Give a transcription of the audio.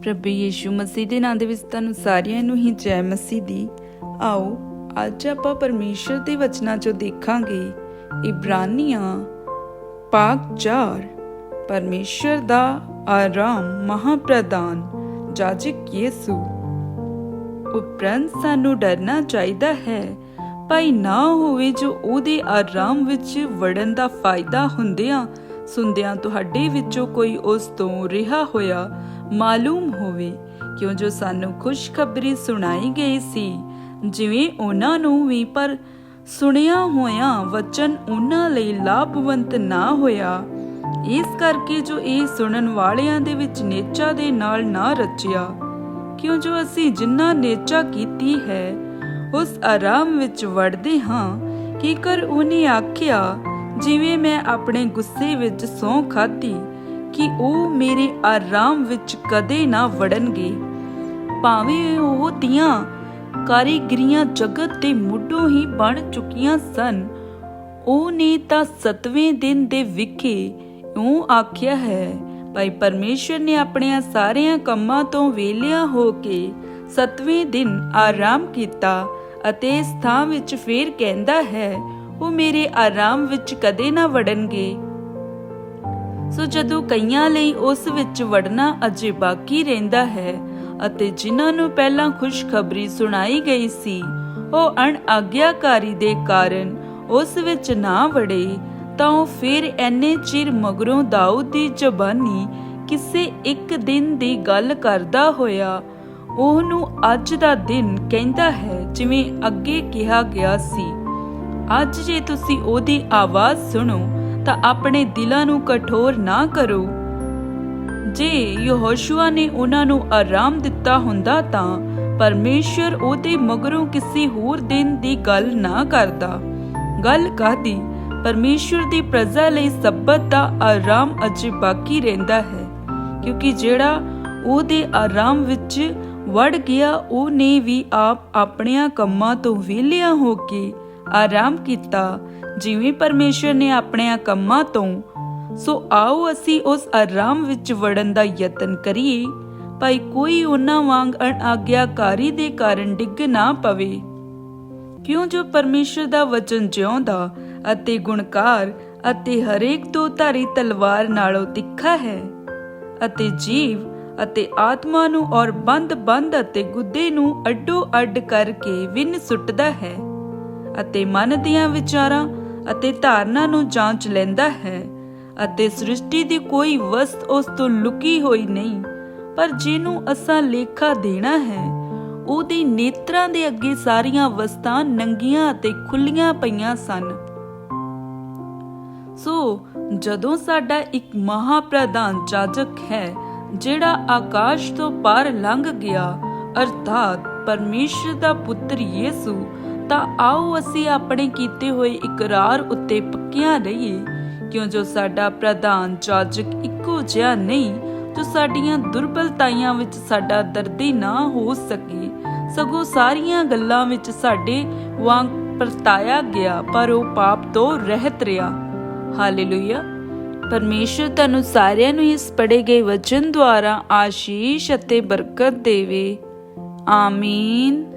ਪ੍ਰਭੂ ਯੀਸ਼ੂ ਮਸੀਹ ਦੇ ਨਾਮ ਦੇ ਵਿੱਚ ਤੁਹਾਨੂੰ ਸਾਰਿਆਂ ਨੂੰ ਹੀ ਜੈ ਮਸੀਹ ਦੀ। ਆਓ, ਅੱਜ ਆਪਾਂ ਪਰਮੇਸ਼ਰ ਦੇ ਵਚਨਾਂ ਚੋਂ ਦੇਖਾਂਗੇ। ਇਬਰਾਨੀਆਂ, ਪਾਕ 4 ਪਰਮੇਸ਼ਰ ਦਾ ਆਰਾਮ ਮਹਾਪ੍ਰਦਾਨ ਜਾਜਕ ਯੀਸੂ। ਉਪਰੰਤ ਸਾਨੂੰ ਡਰਨਾ ਚਾਹੀਦਾ ਹੈ, ਭਾਈ ਨਾ ਹੋਵੇ ਜੋ ਉਹਦੇ ਆਰਾਮ ਵਿੱਚ ਵੜਨ ਦਾ ਫਾਇਦਾ ਹੁੰਦਿਆਂ ਸੁਣਦਿਆਂ ਤੁਹਾਡੇ ਵਿੱਚੋਂ ਕੋਈ ਉਸ ਤੋਂ ਰਿਹਾ ਹੋਇਆ ਮਾਲੂਮ ਹੋਵੇ, ਕਿਉਂ ਜੋ ਸਾਨੂੰ ਖੁਸ਼ਖਬਰੀ ਸੁਣਾਈ ਗਈ ਸੀ। ਜਿਵੇਂ ਉਹਨਾਂ ਨੂੰ ਵੀ ਪਰ ਸੁਣਿਆ ਹੋਇਆ ਵਚਨ ਉਹਨਾਂ ਲਈ ਲਾਭਵੰਤ ਨਾ ਹੋਇਆ। ਇਸ ਕਰਕੇ ਜੋ ਇਹ ਸੁਣਨ ਵਾਲਿਆਂ ਦੇ ਵਿੱਚ ਨੇਚਾ ਦੇ ਨਾਲ ਨਾ ਰਚਿਆ, ਕਿਉਂ ਜੋ ਅਸੀਂ ਜਿੰਨਾ ਨੇਚਾ ਕੀਤੀ ਹੈ, ਉਸ ਆਰਾਮ ਵਿੱਚ ਵੜਦੇ ਹਾਂ ਕਿ ਕਰ ਉਹਨੇ ਆਖਿਆ ਜਿਵੇਂ ਮੈਂ ਆਪਣੇ ਗੁੱਸੇ ਵਿੱਚ ਸੌਂ ਖਾਧੀ ਕਿ ਉਹ ਮੇਰੇ ਆਰਾਮ ਵਿੱਚ ਕਦੇ ਨਾ ਵੜਨਗੇ। ਭਾਵੇਂ ਉਹ ਦੀਆਂ ਕਾਰੀਗਰੀਆਂ ਜਗਤ ਦੇ ਮੁੱਢੋਂ ਹੀ ਬਣ ਚੁੱਕੀਆਂ ਸਨ, ਉਹ ਤਾਂ ਸਤਵੇਂ ਦਿਨ ਦੇ ਵਿਖੇ ਉਹ ਆਖਿਆ ਹੈ, ਭਾਈ ਪਰਮੇਸ਼ਰ ਨੇ ਆਪਣੇ ਸਾਰਿਆਂ ਕੰਮਾਂ ਤੋਂ ਵੇਲਿਆ ਹੋ ਕੇ ਸਤਵੇਂ ਦਿਨ ਆਰਾਮ ਕੀਤਾ ਅਤੇ ਇਸ ਥਾਂ ਵਿੱਚ ਫੇਰ ਕਹਿੰਦਾ ਹੈ ਉਹ ਮੇਰੇ ਆਰਾਮ ਵਿੱਚ ਕਦੇ ਨਾ ਵੜਨਗੇ। ਸੋ ਜਦੋਂ ਕਈਆਂ ਲਈ ਉਸ ਵਿੱਚ ਵੜਨਾ ਅਜੇ ਬਾਕੀ ਰਹਿੰਦਾ ਹੈ ਅਤੇ ਜਿਨ੍ਹਾਂ ਨੂੰ ਪਹਿਲਾਂ ਖੁਸ਼ਖਬਰੀ ਸੁਣਾਈ ਗਈ ਸੀ, ਉਹ ਅਣ ਆਗਿਆਕਾਰੀ ਦੇ ਕਾਰਨ ਉਸ ਵਿੱਚ ਨਾ ਵੜੇ, ਤਾਂ ਉਹ ਫਿਰ ਐਨੇ ਚਿਰ ਮਗਰੋਂ ਦਾਊਦ ਦੀ ਜ਼ਬਾਨੀ ਕਿਸੇ ਇੱਕ ਦਿਨ ਦੀ ਗੱਲ ਕਰਦਾ ਹੋਇਆ, ਉਹਨੂੰ ਅੱਜ ਦਾ ਦਿਨ ਕਹਿੰਦਾ ਹੈ ਜਿਵੇਂ ਅੱਗੇ ਕਿਹਾ ਗਿਆ ਸੀ। ਅੱਜ ਜੇ ਤੁਸੀਂ ਉਹਦੀ ਆਵਾਜ਼ ਸੁਣੋ, ਤਾਂ ਆਪਣੇ ਦਿਲਾਂ ਨੂੰ ਕਠੋਰ ਨਾ ਕਰੋ। ਜੇ ਯਹੋਸ਼ੂਆ ਨੇ ਉਹਨਾਂ ਨੂੰ ਆਰਾਮ ਦਿੱਤਾ ਹੁੰਦਾ ਤਾਂ ਪਰਮੇਸ਼ਰ ਉਹਦੇ ਮਗਰੋਂ ਕਿਸੇ ਹੋਰ ਦਿਨ ਦੀ ਗੱਲ ਨਾ ਕਰਦਾ। ਗੱਲ ਕਾਦੀ ਪਰਮੇਸ਼ਰ ਦੀ ਪ੍ਰਜਾ ਲਈ ਸਬਤ ਦਾ ਆਰਾਮ ਅਜੇ ਬਾਕੀ ਰਹਿੰਦਾ ਹੈ, ਕਿਉਂਕਿ ਜਿਹੜਾ ਉਹਦੇ ਆਰਾਮ ਵਿੱਚ ਵੜ ਗਿਆ ਉਹ ਵੀ ਆਪ ਆਪਣਿਆਂ ਕੰਮਾਂ ਤੋਂ ਵਿਹਲਿਆ ਹੋ ਕੇ ਆਰਾਮ ਕੀਤਾ। ਜਿਵੇਂ ਪਰਮੇਸ਼ਰ ਨੇ ਆਪਣੇ ਕੰਮਾਂ ਤੋਂ, ਸੋ ਆਓ ਅਸੀਂ ਉਸ ਆਰਾਮ ਵਿੱਚ ਵੜਨ ਦਾ ਯਤਨ ਕਰੀਏ। ਭਾਈ, ਕੋਈ ਉਹਨਾਂ ਵਾਂਗ ਅਣਆਗਿਆਕਾਰੀ ਦੇ ਕਾਰਨ ਡਿੱਗ ਨਾ ਪਵੇ। ਕਿਉਂ ਜੋ ਪਰਮੇਸ਼ਰ ਦਾ ਵਚਨ ਜਿਉਂਦਾ ਅਤੇ ਗੁਣਕਾਰ ਅਤੇ ਹਰੇਕ ਦੋ ਧਾਰੀ ਤਲਵਾਰ ਨਾਲੋਂ ਤਿੱਖਾ ਹੈ ਅਤੇ ਜੀਵ ਅਤੇ ਆਤਮਾ ਨੂੰ ਔਰ ਬੰਦ-ਬੰਦ ਅਤੇ ਗੁੱਦੇ ਨੂੰ ਅੱਡੋ ਅੱਡ ਕਰਕੇ ਵਿੰਨ ਸੁੱਟਦਾ ਹੈ। ਅਤੇ ਮਨ ਦੀਆਂ ਵਿਚਾਰਾਂ ਅਤੇ ਧਾਰਨਾ ਨੂੰ ਜਾਂਚ ਲੈਂਦਾ ਹੈ ਅਤੇ ਸ੍ਰਿਸ਼ਟੀ ਦੀ ਕੋਈ ਵਸਤ ਉਸ ਤੋਂ ਲੁਕੀ ਹੋਈ ਨਹੀਂ, ਪਰ ਜਿਹਨੂੰ ਅਸਾਂ ਲੇਖਾ ਦੇਣਾ ਹੈ, ਉਹਦੇ ਨੇਤਰਾਂ ਦੇ ਅੱਗੇ ਸਾਰੀਆਂ ਵਸਤਾਂ ਨੰਗੀਆਂ ਅਤੇ ਖੁੱਲੀਆਂ ਪਈਆਂ ਸਨ। ਸੋ ਜਦੋਂ ਸਾਡਾ ਇੱਕ ਮਹਾਪ੍ਰਧਾਨ ਜਾਜਕ ਹੈ, ਜਿਹੜਾ ਆਕਾਸ਼ ਤੋਂ ਪਾਰ ਲੰਘ ਗਿਆ, ਅਰਥਾਤ ਪਰਮੇਸ਼ਰ ਦਾ ਪੁੱਤਰ ਯੀਸੂ ਤਾਂ ਆਓ ਅਸੀਂ ਆਪਣੇ ਕੀਤੇ ਹੋਏ ਇਕਰਾਰ ਉੱਤੇ ਪੱਕਿਆਂ ਰਹੀਏ। ਕਿਉਂ ਜੋ ਸਾਡਾ ਪ੍ਰਧਾਨ ਜਾਜਕ ਇੱਕੋ ਜਿਹਾ ਨਹੀਂ, ਜੋ ਸਾਡੀਆਂ ਦੁਰਬਲਤਾਈਆਂ ਵਿੱਚ ਸਾਡਾ ਦਰਦੀ ਨਾ ਹੋ ਸਕੇ। ਸਗੋਂ ਸਾਰੀਆਂ ਗੱਲਾਂ ਵਿੱਚ ਸਾਡੇ ਵਾਂਗ ਪਰਤਾਇਆ ਗਿਆ, ਪਰ ਉਹ ਪਾਪ ਤੋਂ ਰਹਿਤ ਰਿਹਾ। ਹਾਲੇਲੂਇਆ। ਪਰਮੇਸ਼ਰ ਤੁਹਾਨੂੰ ਸਾਰਿਆਂ ਨੂੰ ਇਸ ਪੜੇ ਗਏ ਵਚਨ ਦੁਆਰਾ ਆਸ਼ੀਸ਼ ਅਤੇ ਬਰਕਤ ਦੇਵੇ। ਆਮੀਨ।